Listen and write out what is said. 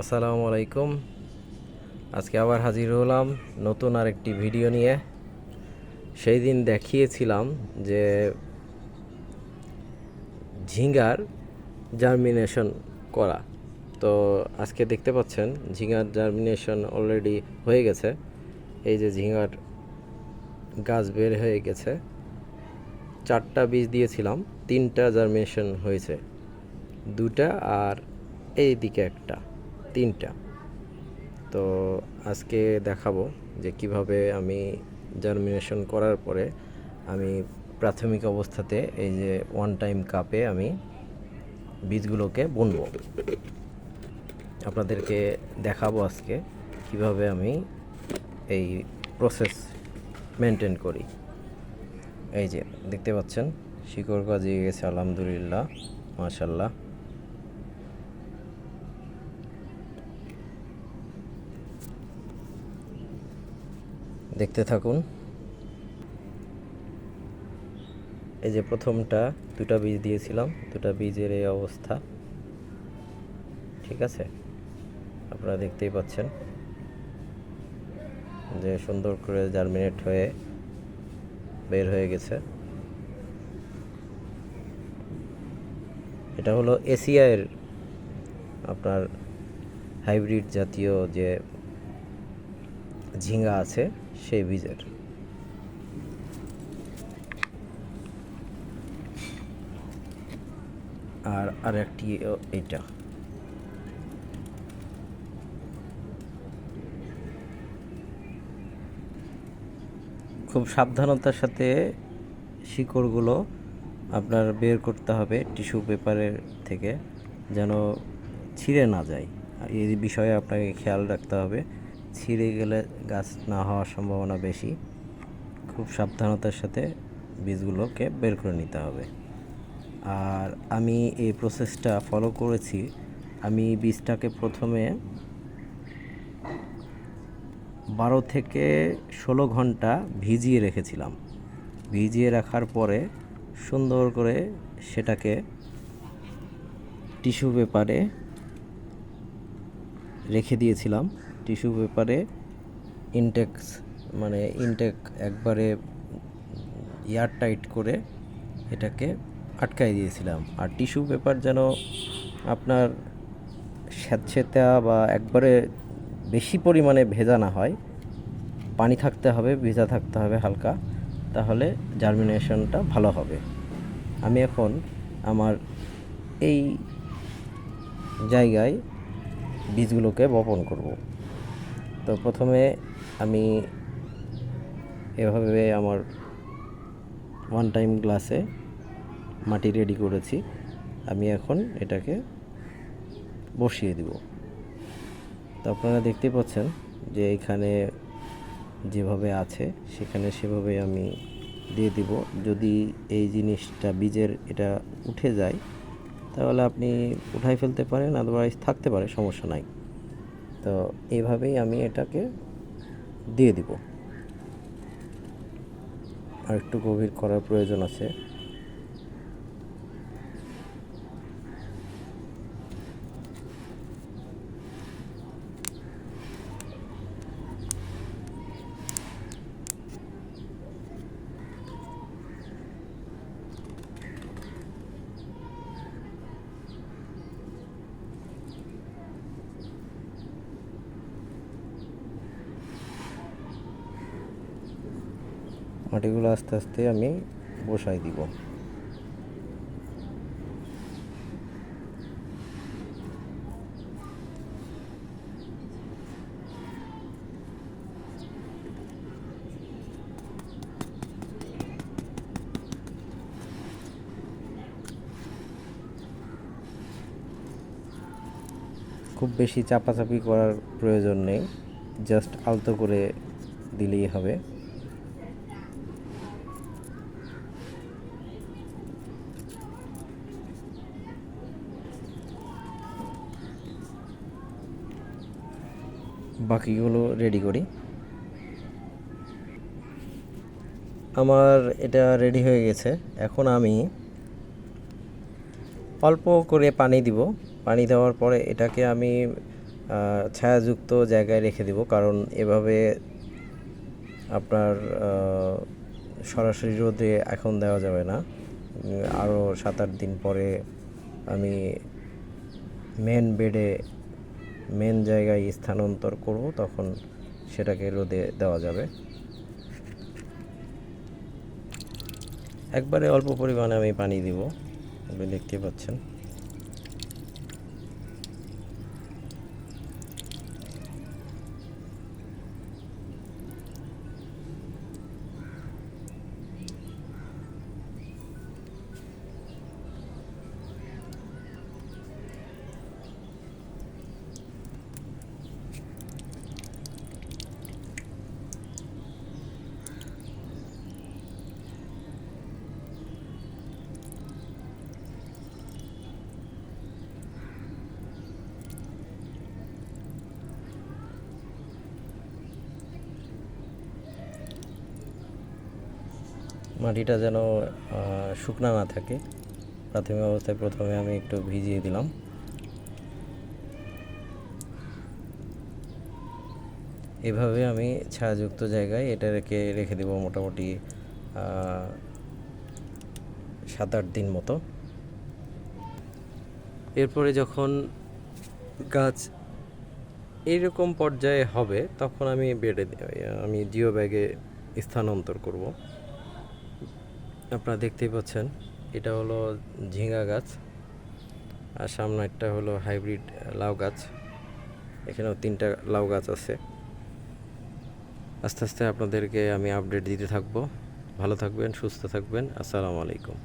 আসসালামু আলাইকুম। আজকে আবার হাজির হলাম নতুন আরেকটি ভিডিও নিয়ে। সেই দিন দেখিয়েছিলাম যে ঝিঙ্গার জার্মিনেশন করা। তো আজকে দেখতে পাচ্ছেন, ঝিঙ্গার জার্মিনেশন অলরেডি হয়ে গেছে। এই যে ঝিঙ্গার গাছ বের হয়ে গেছে। চারটা বীজ দিয়েছিলাম, তিনটা জার্মিনেশন হয়েছে। দুটা আর এই দিকে একটা। তিনটা। তো আজকে দেখাবো যে কীভাবে আমি জার্মিনেশন করার পরে আমি প্রাথমিক অবস্থাতে এই যে ওয়ান টাইম কাপে আমি বীজগুলোকে বুনবো। আপনাদেরকে দেখাবো আজকে কীভাবে আমি এই প্রসেস মেনটেন করি। এই যে, দেখতে পাচ্ছেন? শিকড় গজিয়ে গেছে, আলহামদুলিল্লাহ মাশাল্লাহ দেখতে থাকুন। এই যে প্রথমটা, দুটা বীজ দিয়েছিলাম, দুটা বীজের এই অবস্থা। ঠিক আছে? আপনারা দেখতেই পাচ্ছেন। যে সুন্দর করে জার্মিনেট হয়ে বের হয়ে গেছে। এটা হলো এশিয়ার আপনার হাইব্রিড জাতীয় যে ঝিঙ্গা আছে সেই বীজের। আর আরেকটি এইটা। খুব সাবধানতার সাথে শিকড়গুলো আপনার বের করতে হবে টিস্যু পেপারের থেকে, যেন ছিঁড়ে না যায়। এই বিষয়ে আপনাকে খেয়াল রাখতে হবে। ছিঁড়ে গেলে গাছ না হওয়ার সম্ভাবনা বেশি। খুব সাবধানতার সাথে বীজগুলোকে বের করে নিতে হবে। আর আমি এই প্রসেসটা ফলো করেছি। আমি বীজটাকে প্রথমে বারো থেকে ষোলো ঘণ্টা ভিজিয়ে রেখেছিলাম। ভিজিয়ে রাখার পরে সুন্দর করে সেটাকে টিস্যু পেপারে রেখে দিয়েছিলাম। টিস্যু পেপারে ইনটেক্স মানে ইনটেক একবারে এয়ার টাইট করে এটাকে আটকাই দিয়েছিলাম। আর টিস্যু পেপার যেন আপনার স্যাঁতসেঁতা বা একবারে বেশি পরিমাণে ভেজা না হয়, পানি থাকতে হবে, ভেজা থাকতে হবে হালকা, তাহলে জার্মিনেশনটা ভালো হবে। আমি এখন আমার এই জায়গায় বীজগুলোকে বপন করব। তো প্রথমে আমি এভাবে আমার ওয়ান টাইম গ্লাসে মাটি রেডি করেছি। আমি এখন এটাকে বসিয়ে দিব। তো আপনারা দেখতে পাচ্ছেন যে এখানে যেভাবে আছে, সেখানে সেভাবে আমি দিয়ে দিব। যদি এই জিনিসটা বীজের এটা উঠে যায়, তাহলে আপনি উঠাই ফেলতে পারেন আদারওয়াইজ থাকতে পারে, সমস্যা নাই। তো এইভাবেই আমি এটাকে দিয়ে দিব। আর একটু গভীর করার প্রয়োজন আছে। মাটিগুলো আস্তে আস্তে আমি বসাই দিব। খুব বেশি চাপাচাপি করার প্রয়োজন নেই, জাস্ট আলতো করে দিলেই হবে। বাকিগুলো রেডি করি। আমার এটা রেডি হয়ে গেছে। এখন আমি অল্প করে পানি দিব। পানি দেওয়ার পরে এটাকে আমি ছায়াযুক্ত জায়গায় রেখে দিব। কারণ এভাবে আপনার সরাসরি রোদে এখন দেওয়া যাবে না। আরও সাত আট দিন পরে আমি মেন বেডে মেন জায়গায় স্থানান্তর করব, তখন সেটাকে রোদে দেওয়া যাবে। একবারে অল্প পরিমাণে আমি পানি দিব দেখতে পাচ্ছেন। মাটিটা যেন শুকনা না থাকে। প্রাথমিক অবস্থায় প্রথমে আমি একটু ভিজিয়ে দিলাম। এভাবে আমি ছায়াযুক্ত জায়গায় এটা রেখে রেখে দেবো মোটামুটি সাত আট দিন মতো। এরপরে যখন গাছ এইরকম পর্যায়ে হবে, তখন আমি বেডে, আমি জিও ব্যাগে স্থানান্তর করব। আপনারা দেখতেই পাচ্ছেন, এটা হলো ঝিঙ্গা গাছ আর সামনে একটা হলো হাইব্রিড লাউ গাছ। এখানেও তিনটা লাউ গাছ আছে। আস্তে আস্তে আপনাদেরকে আমি আপডেট দিতে থাকব। ভালো থাকবেন, সুস্থ থাকবেন। আসসালামু আলাইকুম।